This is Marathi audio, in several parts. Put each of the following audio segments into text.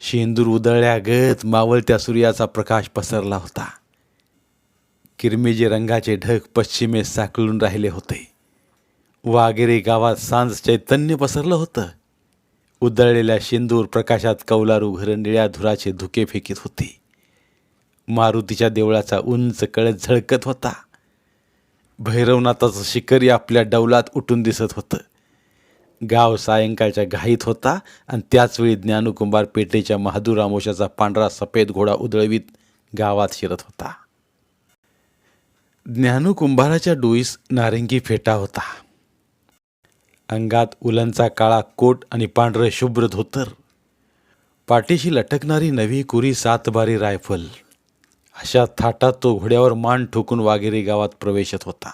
शेंदूर उदळल्यागत मावळत्या सूर्याचा प्रकाश पसरला होता. किरमिजी रंगाचे ढग पश्चिमेस साकळून राहिले होते. वागेरे गावात सांज चैतन्य पसरलं होतं. उदळलेल्या शेंदूर प्रकाशात कौलारू घर निळ्या धुराचे धुके फेकीत होते. मारुतीच्या देवळाचा उंच कळत झळकत होता. भैरवनाथाचं शिखरी आपल्या डौलात उठून दिसत होतं. गाव सायंकाळच्या घाईत होता आणि त्याचवेळी ज्ञानकुंभार पेटेच्या महादूर आमोशाचा पांढरा सफेद घोडा उधळवीत गावात शिरत होता. ज्ञानकुंभाराच्या डोईस नारिंगी फेटा होता. अंगात उलंचा काळा कोट आणि पांढरं शुभ्र धोतर. पाठीशी लटकणारी नवी कुरी सातबारी रायफल. अशा थाटात तो घोड्यावर मान ठोकून वाघेरी गावात प्रवेशत होता.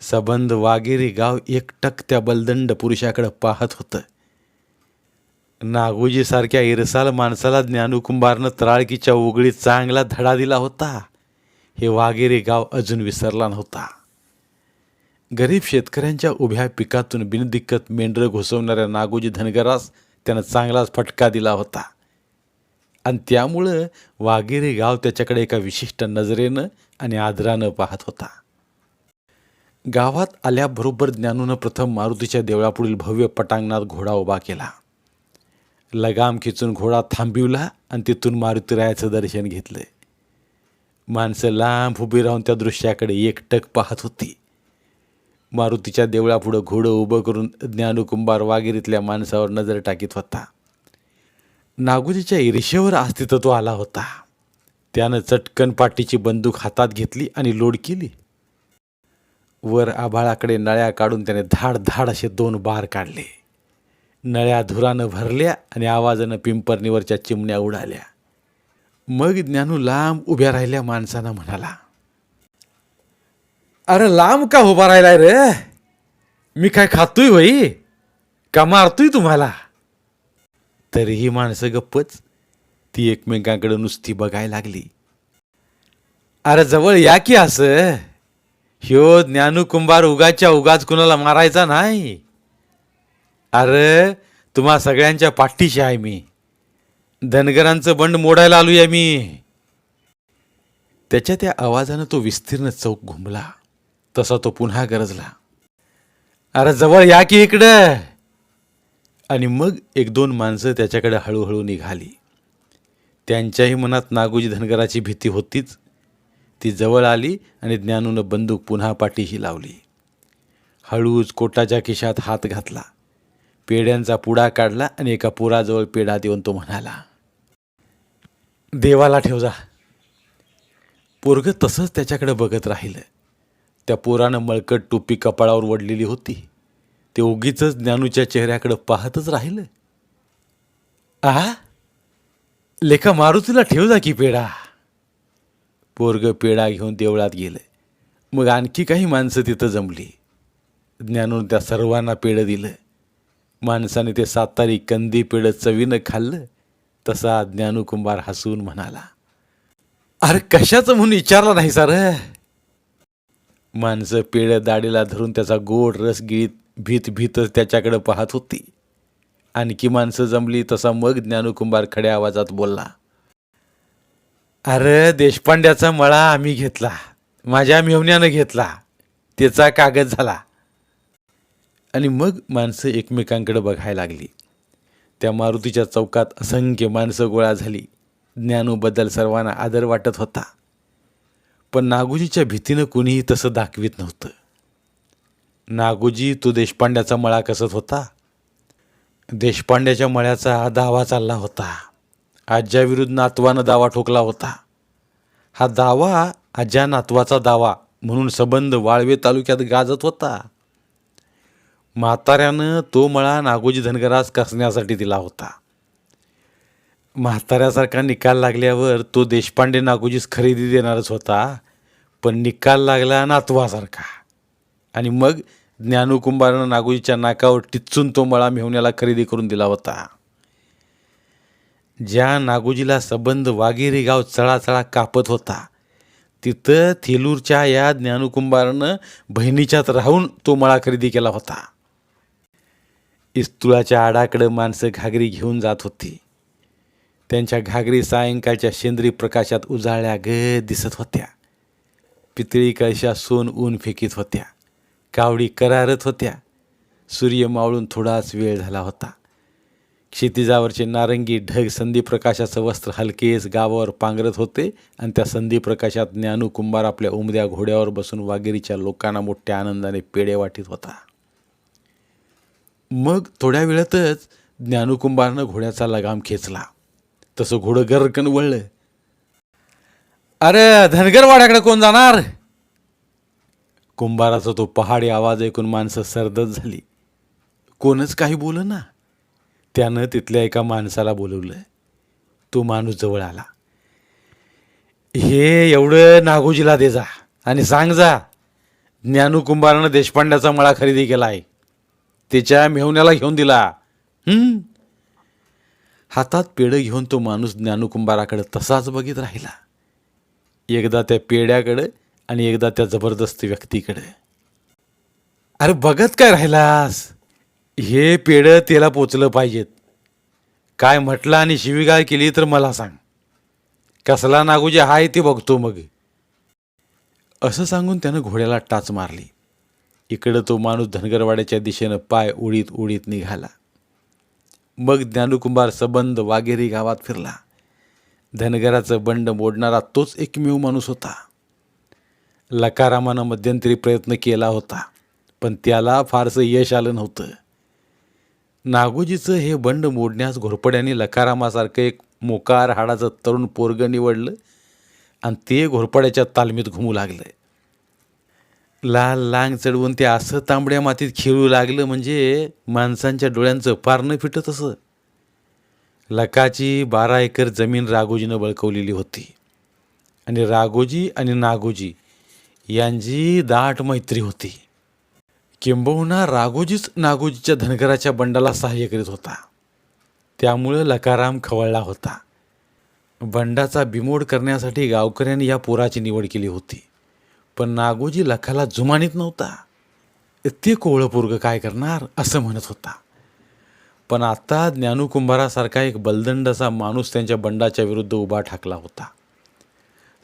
सबंध वाघेरी गाव एकटक त्या बलदंड पुरुषाकडे पाहत होतं. नागोजीसारख्या इरसाल माणसाला ज्ञानुकुंभारनं त्राळकीच्या उघडीत चांगला धडा दिला होता. हे वाघेरी गाव अजून विसरला नव्हता. गरीब शेतकऱ्यांच्या उभ्या पिकातून बिनदिक्कत मेंढरं घुसवणाऱ्या नागोजी धनगरास त्यानं चांगलाच फटका दिला होता. आणि त्यामुळं वाघेरे गाव त्याच्याकडे एका विशिष्ट नजरेनं आणि आदरानं पाहत होता. गावात आल्याबरोबर ज्ञानूनं प्रथम मारुतीच्या देवळापुढील भव्य पटांगणात घोडा उभा केला. लगाम खिचून घोडा थांबिवला आणि तिथून मारुतीरायाचं दर्शन घेतलं. माणसं लांब उभी राहून त्या दृश्याकडे एकटक पाहत होती. मारुतीच्या देवळापुढं घोडं उभं करून ज्ञानुकुंभार वागिरीतल्या माणसावर नजर टाकीत होता. नागोजीच्या ईर्षेवर अस्तित्व आला होता. त्यानं चटकन पाटीची बंदूक हातात घेतली आणि लोड केली. वर आभाळाकडे नळ्या काढून त्याने धाड धाड असे दोन बार काढले. नळ्या धुरानं भरल्या आणि आवाजानं पिंपरणीवरच्या चिमण्या उडाल्या. मग ज्ञानू लांब उभ्या राहिल्या माणसानं म्हणाला अरे लांब का उभा राहिलाय रे? मी काय खातोय वई का मारतोय तुम्हाला? तरीही माणसं गप्पच ती एकमेकांकडे नुसती बघायला लागली. अरे जवळ या की असं? ह्यो ज्ञानुकुंभार उगाच्या उगाच कुणाला मारायचा नाही. अरे तुम्हा सगळ्यांच्या पाठीशी आहे मी. धनगरांचं बंड मोडायला आलोय मी त्याच्या त्या आवाजानं तो विस्तीर्ण चौक घुमला. तसा तो पुन्हा गरजला. अरे जवळ या की इकडं. आणि मग एक दोन माणसं त्याच्याकडे हळूहळू निघाली. त्यांच्याही मनात नागोजी धनगराची भीती होतीच. ती जवळ आली आणि ज्ञानूनं बंदूक पुन्हा पाठीशी लावली. हळूच कोटाच्या खिशात हात घातला. पेड्यांचा पुडा काढला आणि एका पुराजवळ पेढा देऊन तो म्हणाला देवाला ठेव जा. पोरग तसंच त्याच्याकडे बघत राहिलं. त्या पोरानं मळकट टोपी कपाळावर वडलेली होती. ते उगीच ज्ञानूच्या चेहऱ्याकडे पाहतच राहिलं. आ? लेखा मारुतीला ठेव जा की पेढा. पोरग पेढा घेऊन देवळात गेलं मग आणखी काही माणसं तिथं जमली. ज्ञानून त्या सर्वांना पेढं दिलं. माणसाने ते सातारी कंदी पेढं चवीनं खाल्लं. तसा ज्ञानुकुंभार हसून म्हणाला अरे कशाचं म्हणून विचारलं नाही सर? माणसं पेढं दाढीला धरून त्याचा गोड रस गिळीत भीत भीतच त्याच्याकडे पाहत होती. आणखी माणसं जमली तसा मग ज्ञानुकुंभार खड्या आवाजात बोलला अरे देशपांड्याचा मळा आम्ही घेतला. माझ्या मेवण्यानं घेतला. त्याचा कागद झाला. आणि मग माणसं एकमेकांकडे बघायला लागली. त्या मारुतीच्या चौकात असंख्य माणसं गोळा झाली. ज्ञानूबद्दल सर्वांना आदर वाटत होता. पण नागोजीच्या भीतीनं कुणीही तसं दाखवित नव्हतं. नागोजी तो देशपांड्याचा मळा कसत होता? देशपांड्याच्या मळ्याचा दावा चालला होता. आज्याविरुद्ध नातवानं दावा ठोकला होता. हा दावा आज्या नातवाचा दावा म्हणून संबंध वाळवे तालुक्यात गाजत होता. म्हाताऱ्यानं तो मळा नागोजी धनगरास कसण्यासाठी दिला होता. म्हाताऱ्यासारखा निकाल लागल्यावर तो देशपांडे नागोजीस खरेदी देणारच होता पण निकाल लागला नातवासारखा. आणि मग ज्ञानूकुंभारानं नागोजीच्या नाकावर टिचून तो मळा मेहुण्याला खरेदी करून दिला होता. ज्या नागोजीला सबंध वाघेरी गाव चळाचळा कापत होता तिथं थेलूरच्या या ज्ञानकुंभारानं बहिणीच्यात राहून तो मळा खरेदी केला होता. इस्तुळाच्या आडाकडं माणसं घागरी घेऊन जात होती. त्यांच्या घागरी सायंकाळच्या शेंद्री प्रकाशात उजाळल्या ग दिसत होत्या. पितळी कळशा सोन ऊन फेकीत होत्या. कावडी करारत होत्या. सूर्य मावळून थोडाच वेळ झाला होता. क्षितिजावरचे नारंगी ढग संधी प्रकाशाचं वस्त्र हलकेच गावावर पांघरत होते आणि त्या संधी प्रकाशात ज्ञानू कुंभार आपल्या उमद्या घोड्यावर बसून वाघेरीच्या लोकांना मोठ्या आनंदाने पेढे वाटीत होता. मग थोड्या वेळातच ज्ञानूकुंभारनं घोड्याचा लगाम खेचला. तसं घोडं गरकन वळलं. अरे धनगरवाड्याकडे कोण जाणार? कुंभाराचा तो पहाडी आवाज ऐकून माणसं सरदच झाली. कोणच काही बोल ना त्यानं तिथल्या एका माणसाला बोलवलं तो माणूस जवळ आला. हे एवढं नागोजीला दे जा आणि सांग जा ज्ञानू कुंभारानं देशपांड्याचा मळा खरेदी केला आहे त्याच्या मेहुण्याला घेऊन दिला. हातात पेढं घेऊन तो माणूस ज्ञानकुंभाराकडे तसाच बघित राहिला. एकदा त्या पेढ्याकडं आणि एकदा त्या जबरदस्त व्यक्तीकडे. अरे बघत काय राहिलास? हे पेढं त्याला पोचलं पाहिजेत. काय म्हटलं आणि शिवीगाळ केली तर मला सांग. कसला नागोजी हाय ते बघतो मग. असं सांगून त्यानं घोड्याला टाच मारली. इकडं तो माणूस धनगरवाड्याच्या दिशेनं पाय उडीत उडीत निघाला. मग ज्ञानकुंभार सबंध वाघेरी गावात फिरला. धनगराचं बंड मोडणारा तोच एकमेव माणूस होता. लकारामानं मध्यंतरी प्रयत्न केला होता पण त्याला फारसं यश आलं नव्हतं. नागोजीचं हे बंड मोडण्यास घोरपड्याने लकारामासारखं एक मोकार हाडाचं तरुण पोरगं निवडलं आणि ते घोरपड्याच्या तालमीत घुमू लागलं लाल लांग चढवून ते असं तांबड्या मातीत खेळू लागलं म्हणजे माणसांच्या डोळ्यांचं पार न फिटत असं. लकाची बारा एकर जमीन राघोजीनं बळकवलेली होती. आणि राघोजी आणि नागोजी यांची दाट मैत्री होती. किंबहुना राघोजीच नागोजीच्या धनगराच्या बंडाला सहाय्य करीत होता. त्यामुळं लकाराम खवळला होता. बंडाचा बिमोड करण्यासाठी गावकऱ्यांनी या पोराची निवड केली होती. पण नागोजी लखाला जुमानीत नव्हता. ते कोवळं पोरगं काय करणार असं म्हणत होता. पण आता ज्ञानूकुंभारासारखा एक बलदंडचा माणूस त्यांच्या बंडाच्या विरुद्ध उभा ठाकला होता.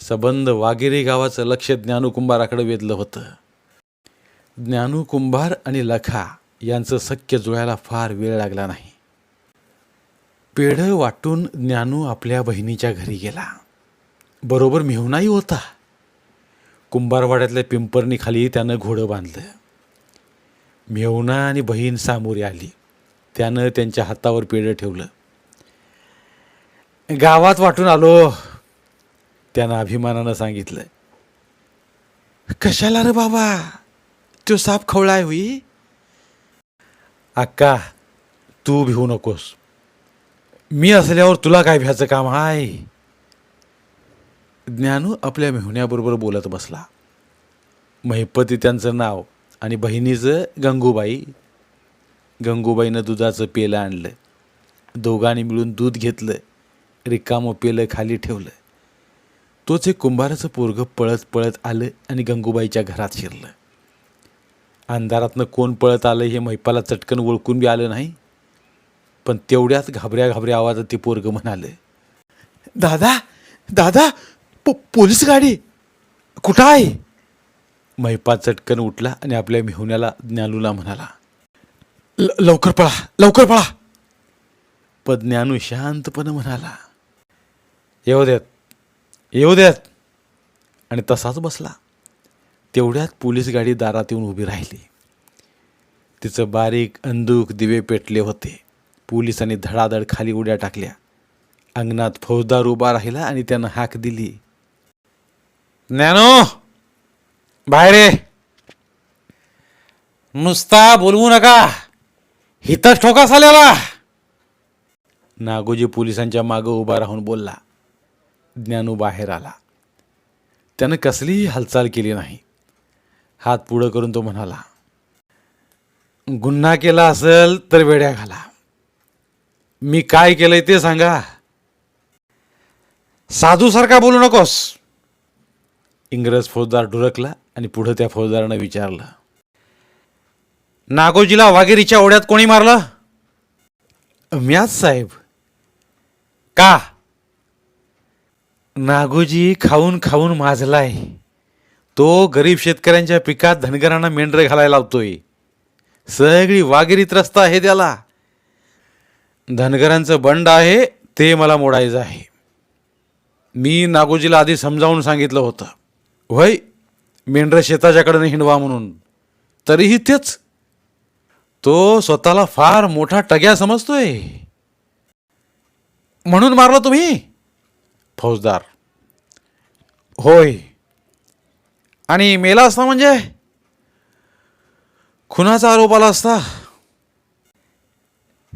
सबंध वाघेरी गावाचं लक्ष ज्ञानूकुंभाराकडे वेधलं होतं. ज्ञानू कुंभार आणि लखा यांचं सख्य जुळायला फार वेळ लागला नाही. पेढं वाटून ज्ञानू आपल्या बहिणीच्या घरी गेला. बरोबर मेहुणाही होता. कुंभारवाड्यातल्या पिंपरणीखाली त्यानं घोडं बांधलं. मेहुणा आणि बहीण सामोरी आली. त्यानं त्यांच्या हातावर पेढं ठेवलं. गावात वाटून आलो त्यानं अभिमानानं सांगितलं. कशाला रे बाबा? तो साप खवळाय होई अक्का तू भिवू नकोस मी असल्यावर तुला काय भ्याचं काम आहे ज्ञानू आपल्या मेहुण्याबरोबर बोलत बसला महिपती त्यांचं नाव आणि बहिणीचं गंगूबाई गंगूबाईनं दुधाचं पेलं आणलं दोघांनी मिळून दूध घेतलं रिकामं पेलं खाली ठेवलं तोच एक कुंभाराचं पोरगं पळत पळत आलं आणि गंगूबाईच्या घरात शिरलं अंधारातनं कोण पळत आलं हे महिपाला चटकन ओळखून बी आलं नाही. पण तेवढ्याच घाबऱ्या घाबऱ्या आवाजात ते पोरगं म्हणालं दादा दादा पो पोलीस गाडी कुठं आहे? महिपा चटकन उठला आणि आपल्या मेहुण्याला ज्ञानूला म्हणाला "ल- लवकर पळा लवकर पळा. पण ज्ञानू शांतपणे म्हणाला येऊ द्यात येऊ द्यात आणि तसाच बसला. तेवढ्यात पोलीस गाडी दारात येऊन उभी राहिली. तिचं बारीक अंदूक दिवे पेटले होते. पोलिसांनी धडाधड खाली उड्या टाकल्या. अंगणात फौजदार उभा राहिला आणि त्यानं हाक दिली. ज्ञानो! बाहेर ये. नुसता बोलवू नका. हिथंच ठोका आल्याला नागोजी पोलिसांच्या मागं उभा राहून बोलला. ज्ञानू बाहेर आला. त्यानं कसलीही हालचाल केली नाही. हात पुढं करून तो म्हणाला गुन्हा केला असेल तर वेड्या घाला. मी काय केलंय ते सांगा. साधूसारखा बोलू नकोस. इंग्रज फौजदार डुरकला आणि पुढं त्या फौजदारानं विचारलं नागोजीला वाघेरीच्या ओढ्यात कोणी मारलं? म्याच साहेब. का? नागोजी खाऊन खाऊन माजलाय. तो गरीब शेतकऱ्यांच्या पिकात धनगरांना मेंढरे घालायला लावतोय. सगळी वागिरी त्रस्त आहे त्याला. धनगरांचं बंड आहे ते मला मोडायचं आहे. मी नागोजीला आधी समजावून सांगितलं होतं. वय मेंढरं शेताच्याकडनं हिंडवा म्हणून. तरीही तेच. तो स्वतःला फार मोठा टग्या समजतोय. म्हणून मारलं तुम्ही? फौजदार. होय आणि मेला असता म्हणजे? खुनाचा आरोप आला असता?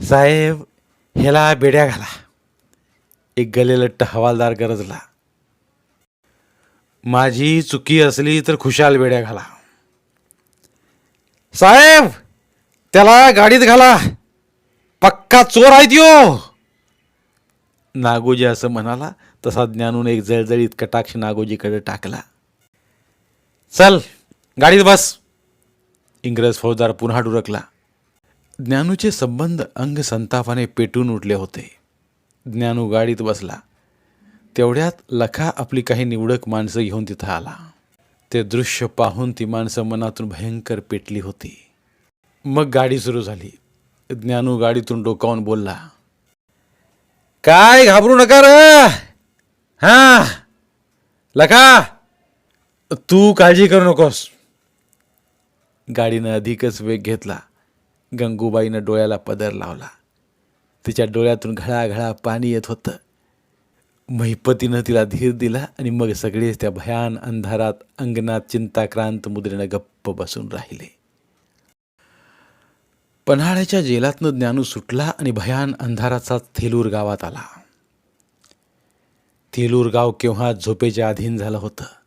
साहेब ह्याला बेड्या घाला. एक गलेलट्ट हवालदार गरजला. माझी चुकी असली तर खुशाल बेड्या घाला. साहेब त्याला गाडीत घाला. पक्का चोर आहे त्यो. नागोजी असं म्हणाला तसा ज्ञानून एक जळजळीत कटाक्ष नागोजीकडे टाकला. चल गाडीत बस. इंग्रज फौजदार पुन्हा डुरकला. ज्ञानूचे संबंध अंग संतापाने पेटून उठले होते. ज्ञानू गाडीत बसला. तेवढ्यात लखा आपली काही निवडक माणसं घेऊन तिथं आला. ते दृश्य पाहून ती माणसं मनातून भयंकर पेटली होती. मग गाडी सुरू झाली. ज्ञानू गाडीतून डोकावून बोलला काय घाबरू नका र? हा लखा तू काळजी करू नकोस. गाडीनं अधिकच वेग घेतला. गंगूबाईनं डोळ्याला पदर लावला. तिच्या डोळ्यातून घळाघळा पाणी येत होतं. महिपतीनं तिला धीर दिला आणि मग सगळेच त्या भयान अंधारात अंगणात चिंताक्रांत मुद्रेनं गप्प बसून राहिले. पन्हाळ्याच्या जेलातनं ज्ञानू सुटला आणि भयान अंधाराचा थेलूर गावात आला. थेलूर गाव केव्हा झोपेच्या अधीन झालं होतं?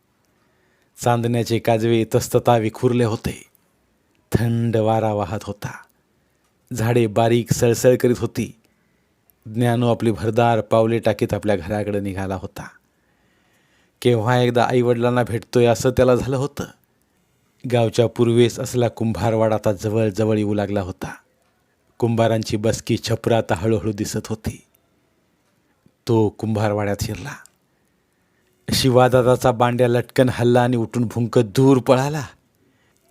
चांदण्याचे काजवे तस्तता विखुरले होते. थंड वारा वाहत होता. झाडे बारीक सळसळ करीत होती. ज्ञानू आपली भरदार पावले टाकीत आपल्या घराकडे निघाला होता. केव्हा एकदा आईवडिलांना भेटतोय असं त्याला झालं होतं. गावच्या पूर्वेस असला कुंभारवाडा आता जवळजवळ येऊ लागला होता. कुंभारांची बसकी छपरा आता हळूहळू दिसत होती. तो कुंभारवाड्यात शिरला. शिवादादाचा बांड्या लटकन हल्ला आणि उठून भुंकत दूर पळाला.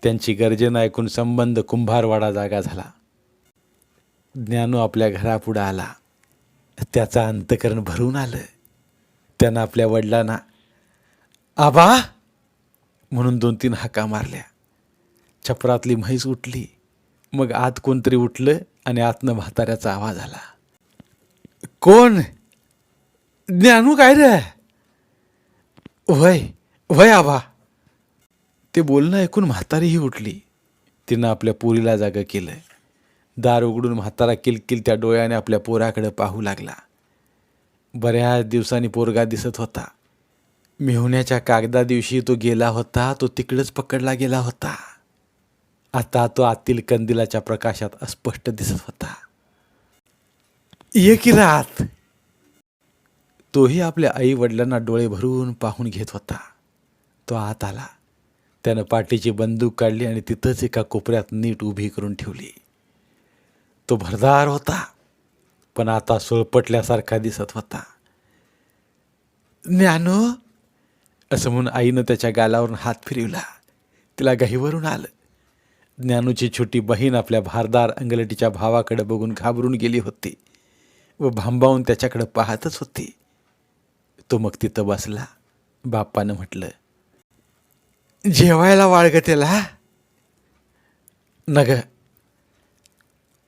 त्यांची गर्जना ऐकून संबंध कुंभारवाडा जागा झाला. ज्ञानू आपल्या घरापुढं आला. त्याचा अंतकरण भरून आलं. त्यानं आपल्या वडिलांना आबा! म्हणून दोन तीन हाका मारल्या. छपरातली म्हैस उठली. मग आत कोणतरी उठलं आणि आतनं म्हाताऱ्याचा आवाज आला. कोण? ज्ञानू काय रे? वय वय आबा. ते बोलणं ऐकून म्हातारीही उठली. तिनं आपल्या पोरीला जागं केलं दार उघडून म्हातारा किलकिल त्या डोळ्याने आपल्या पोराकडे पाहू लागला. बऱ्याच दिवसांनी पोरगा दिसत होता. मेहुण्याच्या कागदा दिवशी तो गेला होता तो तिकडंच पकडला गेला होता. आता तो आतील कंदिलाच्या प्रकाशात अस्पष्ट दिसत होता. ये की रात? तोही आपल्या आई वडिलांना डोळे भरून पाहून घेत होता. तो आत आला. त्यानं पाठीची बंदूक काढली आणि तिथंच एका कोपऱ्यात नीट उभी करून ठेवली. तो भरदार होता पण आता सोळपटल्यासारखा दिसत होता. ज्ञानो असं म्हणून आईनं त्याच्या गालावरून हात फिरवला. तिला गहीवरून आलं. ज्ञानूची छोटी बहीण आपल्या भारदार अंगलटीच्या भावाकडे बघून घाबरून गेली होती व भांबावून त्याच्याकडे पाहतच होती. तो मग तिथं बसला. बाप्पानं म्हटलं जेवायला वाळग त्याला नग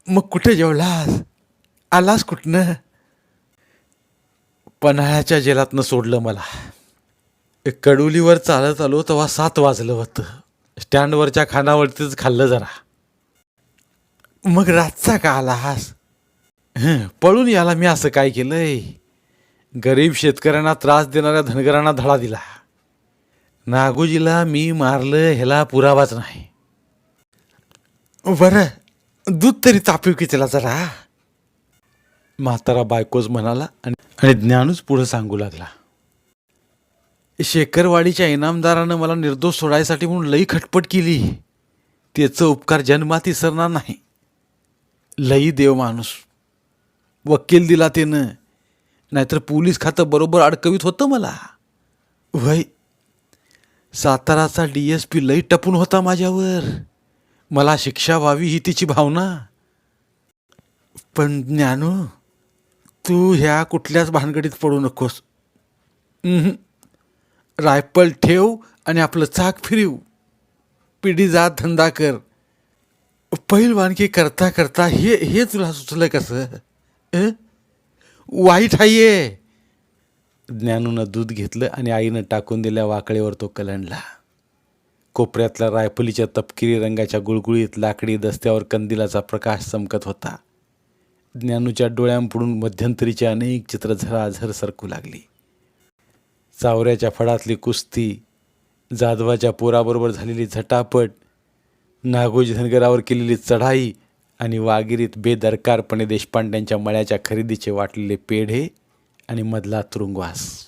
मग कुठे जेवलास? आलास कुठनं? पन्हाळ्याच्या जेलातनं सोडलं मला. कडुलीवर चालत आलो तेव्हा सात वाजलं होतं. स्टँडवरच्या खानावरतीच खाल्लं जरा. मग रातचा का आलास? हं, पळून याला मी असं काय केलंय? गरीब शेतकऱ्यांना त्रास देणाऱ्या धनगरांना धडा दिला. नागोजीला मी मारलं ह्याला पुरावाच नाही. बरं दूध तरी तापीव की त्याला जरा? म्हातारा बायकोच म्हणाला आणि आणि ज्ञानूच पुढं सांगू लागला. शेखरवाडीच्या इनामदारानं मला निर्दोष सोडायसाठी म्हणून लई खटपट केली. त्याचं उपकार जन्मात सरणार नाही. लई देव माणूस. वकील दिला त्यानं. नाहीतर पोलीस खातं बरोबर अडकवीत होतं मला. वय साताराचा डी एस पी लई टपून होता माझ्यावर. मला शिक्षा व्हावी ही तिची भावना. पण ज्ञानू तू ह्या कुठल्याच भानगडीत पडू नकोस. रायफल ठेव आणि आपलं चाक फिरव. पिढी जात धंदा कर. पहिलवानकी करता करता हे हे तुला सुचलं कसं? वाईट आहे ज्ञानूनं दूध घेतलं आणि आईनं टाकून दिल्या वाकळीवर तो कलंडला. कोपऱ्यातल्या रायफलीच्या तपकिरी रंगाच्या गुळगुळीत लाकडी दस्त्यावर कंदिलाचा प्रकाश चमकत होता. ज्ञानूच्या डोळ्यांपुढून मध्यंतरीची अनेक चित्र झराझर सरकू लागली. चावऱ्याच्या फडातली कुस्ती जाधवाच्या पोराबरोबर झालेली झटापट नागोजी धनगरावर केलेली चढाई आणि वागिरीत बेदरकारपणे देशपांड्यांच्या मळ्याच्या खरेदीचे वाटलेले पेढे आणि मधला तुरुंगवास.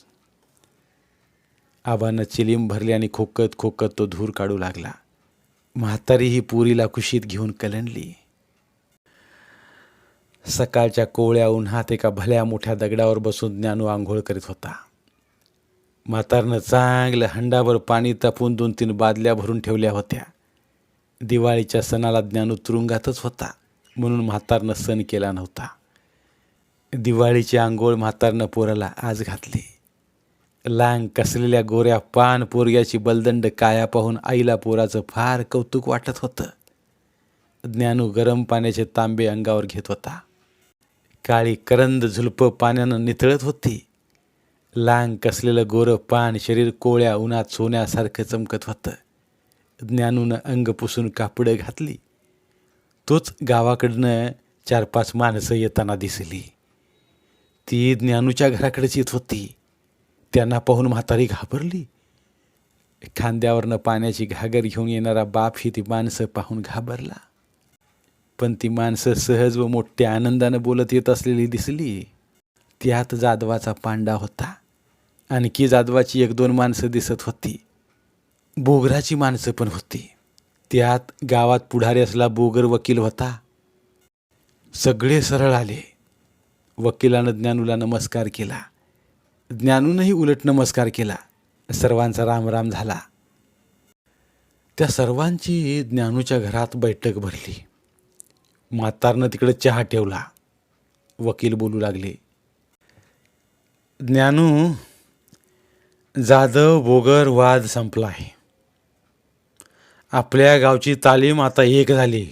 आबानं चिलीम भरली आणि खोकत खोकत तो धूर काढू लागला. म्हातारी ही पुरीला कुशीत घेऊन कलंडली. सकाळच्या कोवळ्या उन्हात एका भल्या मोठ्या दगडावर बसून ज्ञानू आंघोळ करीत होता. म्हातारनं चांगलं हंडाभर पाणी तापून दोन तीन बादल्या भरून ठेवल्या होत्या. दिवाळीच्या सणाला ज्ञानू तुरुंगातच होता. म्हणून म्हातारनं सण केला नव्हता. दिवाळीची आंघोळ म्हातारनं पोराला आज घातली. लांग कसलेल्या गोऱ्या पान पोरग्याची बलदंड काया पाहून आईला पोराचं फार कौतुक वाटत होतं. ज्ञानू गरम पाण्याचे तांबे अंगावर घेत होता. काळी करंद झुलपं पाण्यानं नितळत होती. लांग कसलेलं गोरं पान शरीर कोळ्या उन्हात सोन्यासारखं चमकत होतं. ज्ञानूनं अंग पुसून कापडं घातली. तोच गावाकडनं चार पाच माणसं येताना दिसली. ती ज्ञानूच्या घराकडेच येत होती. त्यांना पाहून म्हातारी घाबरली. खांद्यावरनं पाण्याची घागर घेऊन येणारा बाप ही ती माणसं पाहून घाबरला. पण ती माणसं सहज व मोठ्या आनंदानं बोलत येत असलेली दिसली. त्यात जाधवाचा पांडा होता. आणखी जाधवाची एक दोन माणसं दिसत होती. बोगराची माणसं पण होती. त्यात गावात पुढारी असला बोगर वकील होता. सगळे सरळ आले. वकिलानं ज्ञानूला नमस्कार केला. ज्ञानूनही उलट नमस्कार केला. सर्वांचा रामराम झाला. त्या सर्वांची ज्ञानूच्या घरात बैठक भरली. म्हातारनं तिकडे चहा ठेवला. वकील बोलू लागले. ज्ञानू जाधव बोगर वाद संपला आहे. आपल्या गावची तालीम आता एक झाली.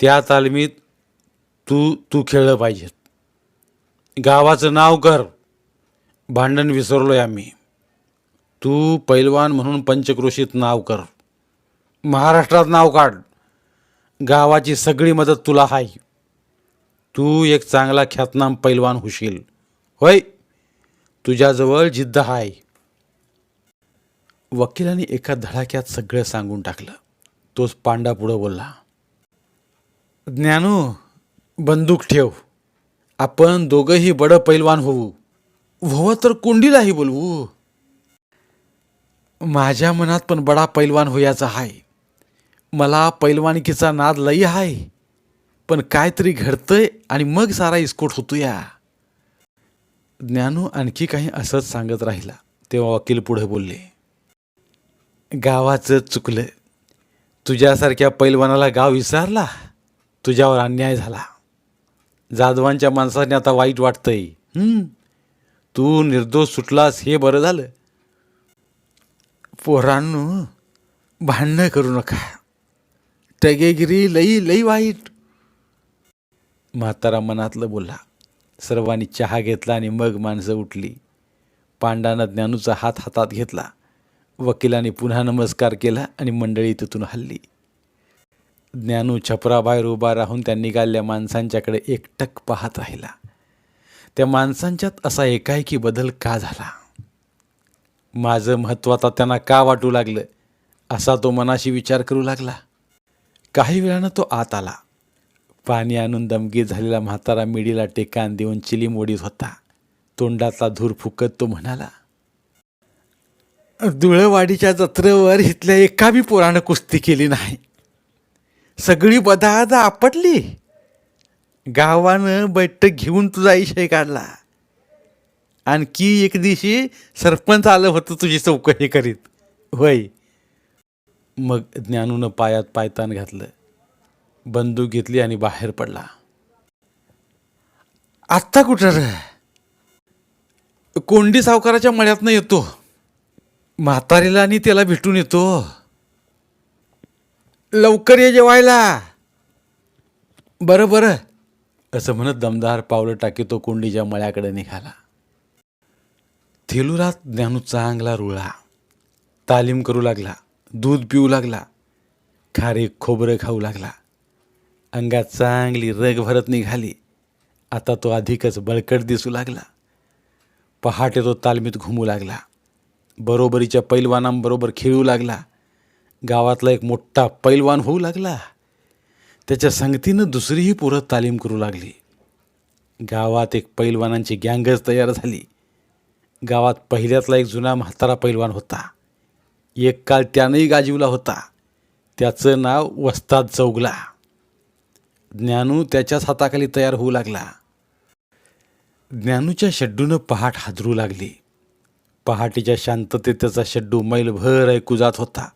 त्या तालमीत तू तू खेळलं पाहिजेत गावाचं नाव कर. भांडण विसरलो आहे आम्ही. तू पैलवान म्हणून पंचक्रोशीत नाव कर. महाराष्ट्रात नाव काढ. गावाची सगळी मदत तुला आहे तू एक चांगला ख्यातनाम पैलवान होशील. होय. तुझ्याजवळ जिद्द आहे वकिलाने एका धडाक्यात सगळं सांगून टाकलं. तोच पांडा पुढं बोलला ज्ञानू बंदूक ठेव. आपण दोघंही बडं पैलवान होऊ. व्हावं तर कोंडीलाही बोलवू. माझ्या मनात पण बडा पैलवान होयाचा आहे मला पैलवानकीचा नाद लई आहे पण काहीतरी घडतंय आणि मग सारा इस्कोट होतो या. ज्ञानू आणखी काही असंच सांगत राहिला तेव्हा वकील पुढे बोलले गावाचं चुकलं. तुझ्यासारख्या पैलवानाला गाव विसरला. तुझ्यावर अन्याय झाला. जाधवांच्या माणसाने आता वाईट वाटतंय. तू निर्दोष सुटलास हे बरं झालं. पोरांनो भांडणं करू नका. टगेगिरी लई लई वाईट. म्हातारा मनातलं बोलला सर्वांनी चहा घेतला आणि मग माणसं उठली. पांडानं ज्ञानूचा हात हातात घेतला. वकिलाने पुन्हा नमस्कार केला आणि मंडळी तिथून हल्ली. ज्ञानू छपराबाहेर उभा राहून त्या निघालेल्या माणसांच्याकडे एकटक पाहत राहिला. त्या माणसांच्यात असा एकाएकी बदल का झाला? माझं महत्त्व आता त्यांना का वाटू लागलं? असा तो मनाशी विचार करू लागला. काही वेळानं तो आत आला. पाणी आणून दमगी झालेला म्हातारा मिडीला टेकान देऊन चिलीम ओढीत होता. तोंडातला धूर फुकत तो म्हणाला धुळवाडीच्या जत्रेवर इथल्या एका बी पोरानं कुस्ती केली नाही. सगळी बदादा आपटली. गावानं बैठक घेऊन तुझा इशय काढला. आणखी एक दिवशी सरपंच आलं होतं तुझी चौकशी करीत. होय. मग ज्ञानूनं पायात पायतान घातलं. बंदूक घेतली आणि बाहेर पडला. आत्ता कुठं रे? कोंडी सावकाराच्या मळ्यातनं येतो. म्हातारीला आणि त्याला भेटून येतो. लवकर ये जेवायला. बरं बरं. असं म्हणत दमदार पावलं टाकी तो कोंडीच्या मळ्याकडे निघाला. थेलुरात ज्ञानू चांगला रुळा तालीम करू लागला. दूध पिऊ लागला. खारे खोबरं खाऊ लागला. अंगात चांगली रग भरत निघाली. आता तो अधिकच बळकट दिसू लागला. पहाटे तो तालमीत घुमू लागला. बरोबरीच्या पैलवानांबरोबर खेळू लागला. गावातला एक मोठा पैलवान होऊ लागला. त्याच्या संगतीनं दुसरीही पोरं तालीम करू लागली. गावात एक पैलवानांची गँगच तयार झाली. गावात पहिल्यातला एक जुना म्हातारा पैलवान होता. एक काळ त्यानंही गाजीवला होता. त्याचं नाव वस्ताद चौगला. ज्ञानू त्याच्याच हाताखाली तयार होऊ लागला. ज्ञानूच्या शड्डूनं पहाट हादरू लागली. पहाटेच्या शांततेत त्याचा शेड्डू मैलभर ऐकू जात होता.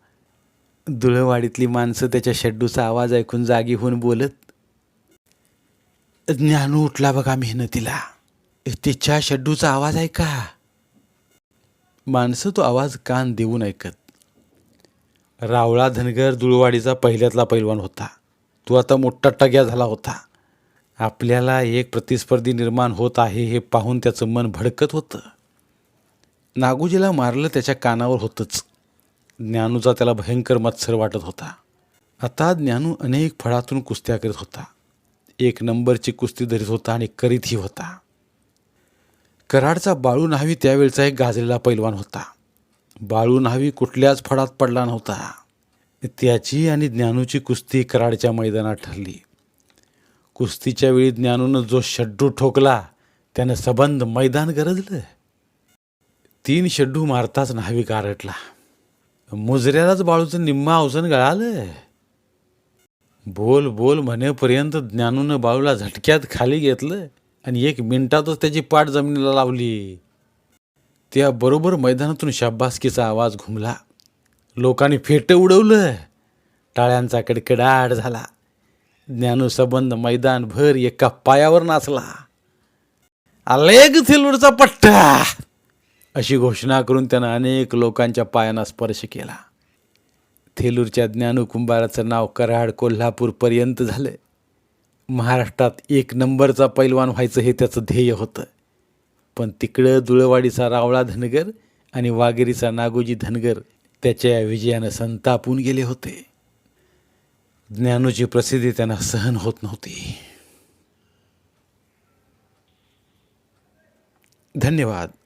धुळवाडीतली माणसं त्याच्या शेड्डूचा आवाज ऐकून जागी होऊन बोलत ज्ञानू उठला बघा मेहनतीला. तिच्या शेड्डूचा आवाज ऐका. माणसं तो आवाज कान देऊन ऐकत. रावळा धनगर दुळवाडीचा पहिल्यातला पैलवान होता. तो आता मोठा टग्या झाला होता. आपल्याला एक प्रतिस्पर्धी निर्माण होत आहे हे पाहून त्याचं मन भडकत होतं. नागोजीला मारलं त्याच्या कानावर होतंच. ज्ञानूचा त्याला भयंकर मत्सर वाटत होता. आता ज्ञानू अनेक फळातून कुस्त्या करीत होता. एक नंबरची कुस्ती धरीत होता आणि करीतही होता. कराडचा बाळू न्हावी त्यावेळचा एक गाजलेला पैलवान होता. बाळू न्हावी कुठल्याच फळात पडला नव्हता. त्याची आणि ज्ञानूची कुस्ती कराडच्या मैदानात ठरली. कुस्तीच्या वेळी ज्ञानूनं जो शड्डू ठोकला त्यानं सबंध मैदान गरजलं. तीन शेड्डू मारताच न्हावी कारटला मुजऱ्यालाच बाळूचं निम्मा अवसन गळालं. बोल बोल म्हणेपर्यंत ज्ञानूनं बाळूला झटक्यात खाली घेतलं आणि एक मिनिटातच त्याची पाठ जमिनीला लावली. त्याबरोबर मैदानातून शाब्बासकीचा आवाज घुमला. लोकांनी फेटं उडवलं. टाळ्यांचा कडकडाट झाला. ज्ञानू सबंध मैदान भर एका पायावर नाचला. आलेग थिलूरचा पट्टा! अशी घोषणा करून त्यानं अनेक लोकांच्या पायांना स्पर्श केला. थेलूरच्या ज्ञानूकुंभाराचं नाव कराड कोल्हापूरपर्यंत झालं. महाराष्ट्रात एक नंबरचा पैलवान व्हायचं हे त्याचं ध्येय होतं. पण तिकडं दुळवाडीचा रावळा धनगर आणि वाघेरीचा नागोजी धनगर त्याच्या या विजयानं संतापून गेले होते. ज्ञानूची प्रसिद्धी त्यांना सहन होत नव्हती. धन्यवाद.